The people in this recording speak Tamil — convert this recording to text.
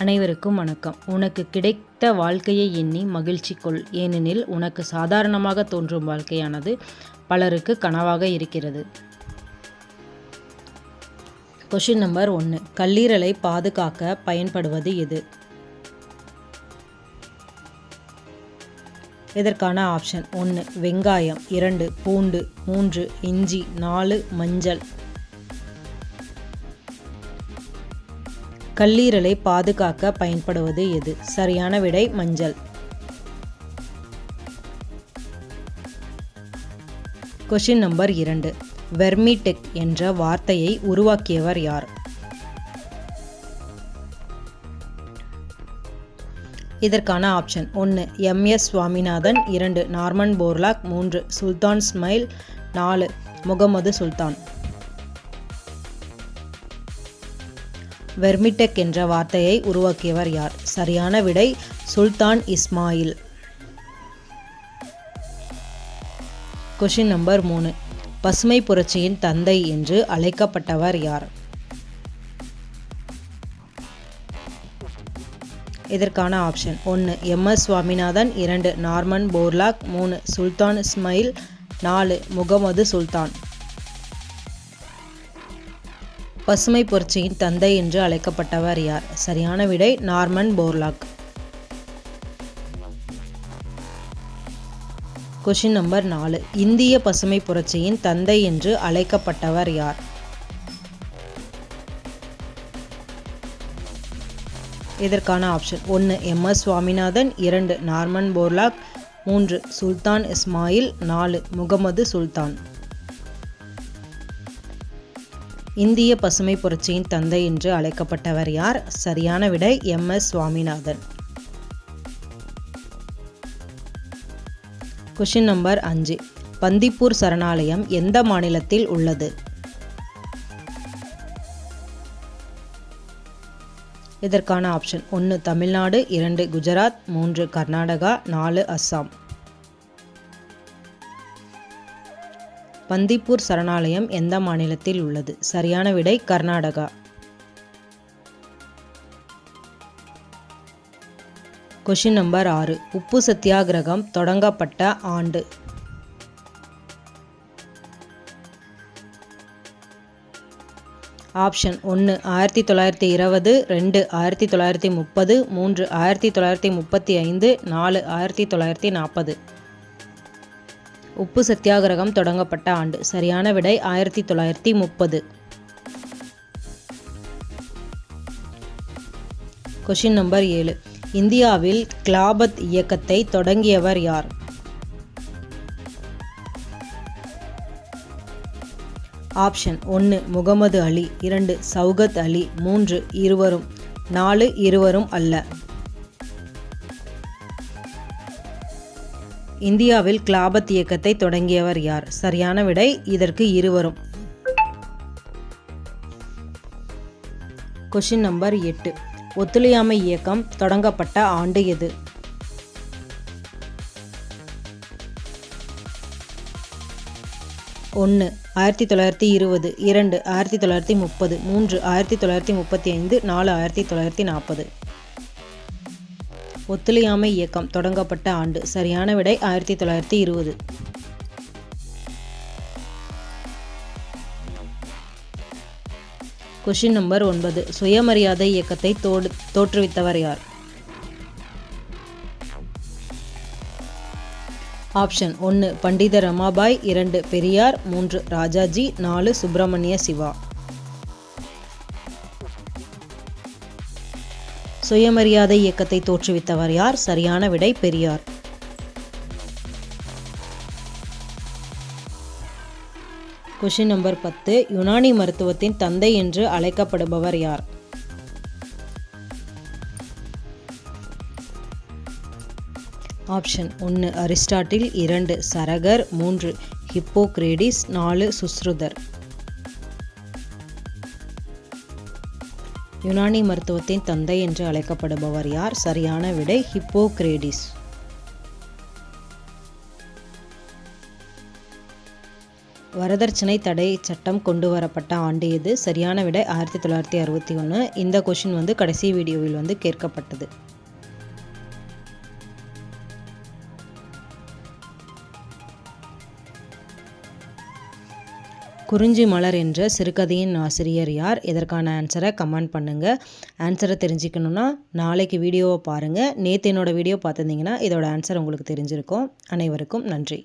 அனைவருக்கும் வணக்கம். உனக்கு கிடைத்த வாழ்க்கையை எண்ணி மகிழ்ச்சி கொள். ஏனெனில் உனக்கு சாதாரணமாக தோன்றும் வாழ்க்கையானது பலருக்கு கனவாக இருக்கிறது. கொஷின் நம்பர் ஒன்று கல்லீரலை பாதுகாக்க பயன்படுவது எது? இதற்கான ஆப்ஷன் ஒன்று வெங்காயம். இரண்டு. பூண்டு. மூன்று. இஞ்சி. நாலு. மஞ்சள். கல்லீரலை பாதுகாக்க பயன்படுவது எது? சரியான விடை மஞ்சள். கொஷின் நம்பர் இரண்டு. வெர்மிடெக் என்ற வார்த்தையை உருவாக்கியவர் யார்? இதற்கான ஆப்ஷன் ஒன்று எம்எஸ் சுவாமிநாதன் இரண்டு நார்மன் போர்லாக் மூன்று சுல்தான் ஸ்மைல் நாலு முகமது சுல்தான். வெர்மிடெக் என்ற வார்த்தையை உருவாக்கியவர் யார்? சரியான விடை சுல்தான் இஸ்மாயில். கொஷின் நம்பர் மூணு. பசுமை புரட்சியின் தந்தை என்று அழைக்கப்பட்டவர் யார்? இதற்கான ஆப்ஷன் ஒன்று எம்எஸ் சுவாமிநாதன் இரண்டு நார்மன் போர்லாக் மூணு சுல்தான் இஸ்மாயில் நாலு முகமது சுல்தான். பசுமை புரட்சியின் தந்தை என்று அழைக்கப்பட்டவர் யார்? சரியான விடை நார்மன் போர்லாக். கொஷின் நம்பர் நாலு. இந்திய பசுமை புரட்சியின் தந்தை என்று அழைக்கப்பட்டவர் யார்? இதற்கான ஆப்ஷன் ஒன்று எம். எஸ். சுவாமிநாதன் இரண்டு நார்மன் போர்லாக் மூன்று சுல்தான் இஸ்மாயில் நாலு முகமது சுல்தான். இந்திய பசுமை புரட்சியின் தந்தை என்று அழைக்கப்பட்டவர் யார்? சரியான விடை M. S. Swaminathan. Question number அஞ்சு. பந்திப்பூர் சரணாலயம் எந்த மாநிலத்தில் உள்ளது? இதற்கான ஆப்ஷன் ஒன்று தமிழ்நாடு இரண்டு குஜராத் மூன்று கர்நாடகா நாலு அஸ்ஸாம். பந்திப்பூர் சரணாலயம் எந்த மாநிலத்தில் உள்ளது? சரியான விடை கர்நாடகா. கொஷின் நம்பர் ஆறு. உப்பு சத்தியாகிரகம் தொடங்கப்பட்ட ஆண்டு. ஆப்ஷன் ஒன்று ஆயிரத்தி தொள்ளாயிரத்தி இருபது ரெண்டு ஆயிரத்தி தொள்ளாயிரத்தி முப்பது மூன்று ஆயிரத்தி தொள்ளாயிரத்தி முப்பத்தி ஐந்து நாலு ஆயிரத்தி தொள்ளாயிரத்தி நாற்பது உப்பு சத்தியாகிரகம் தொடங்கப்பட்ட ஆண்டு. சரியான விடை ஆயிரத்தி தொள்ளாயிரத்தி முப்பது. கொஷின் நம்பர் ஏழு. இந்தியாவில் கிளாபத் இயக்கத்தை தொடங்கியவர் யார்? ஆப்ஷன் ஒன்று முகமது அலி. இரண்டு சௌகத் அலி. மூன்று இருவரும். நாலு இருவரும் அல்ல. இந்தியாவில் கிலாபத் இயக்கத்தை தொடங்கியவர் யார்? சரியான விடை இதற்கு இருவரும். கொஷின் நம்பர் எட்டு. ஒத்துழையாமை இயக்கம் தொடங்கப்பட்ட ஆண்டு எது? ஒன்று ஆயிரத்தி தொள்ளாயிரத்தி இருபது. இரண்டு ஆயிரத்தி தொள்ளாயிரத்தி முப்பது. மூன்று ஆயிரத்தி தொள்ளாயிரத்தி முப்பத்தி ஐந்து. நாலு ஆயிரத்தி தொள்ளாயிரத்தி நாற்பது. ஒத்துழையாமை இயக்கம் தொடங்கப்பட்ட ஆண்டு. சரியான விடை ஆயிரத்தி தொள்ளாயிரத்தி இருபது. கொஷின் நம்பர் ஒன்பது. சுயமரியாதை இயக்கத்தை தோடு தோற்றுவித்தவர் யார்? ஆப்ஷன் ஒன்று பண்டித ரமாபாய் இரண்டு பெரியார் மூன்று ராஜாஜி நாலு சுப்பிரமணிய சிவா. சுயமரியாதை இயக்கத்தை தோற்றுவித்தவர் யார்? சரியான விடை பெரியார். கொஷின் நம்பர் பத்து. யுனானி மருத்துவத்தின் தந்தை என்று அழைக்கப்படுபவர் யார்? ஆப்ஷன் ஒன்று அரிஸ்டாட்டில் இரண்டு சரகர். மூன்று ஹிப்போக்ரேடிஸ். நாலு சுஸ்ருதர். யுனானி மருத்துவத்தின் தந்தை என்று அழைக்கப்படுபவர் யார்? சரியான விடை ஹிப்போக்ரேடிஸ். வரதட்சணை தடை சட்டம் கொண்டு வரப்பட்ட ஆண்டு எது சரியான விடை ஆயிரத்தி தொள்ளாயிரத்தி அறுபத்தி ஒன்று இந்த கொஷின் வந்து கடைசி வீடியோவில் வந்து கேட்கப்பட்டது. குறிஞ்சி மலர் என்ற சிறுகதையின் ஆசிரியர் யார்? இதற்கான ஆன்சரை கமெண்ட் பண்ணுங்கள் ஆன்சரை தெரிஞ்சுக்கணுன்னா நாளைக்கு வீடியோவை பாருங்கள் நேற்று என்னோடய வீடியோ பார்த்துருந்தீங்கன்னா இதோட ஆன்சர் உங்களுக்கு தெரிஞ்சிருக்கும். அனைவருக்கும் நன்றி.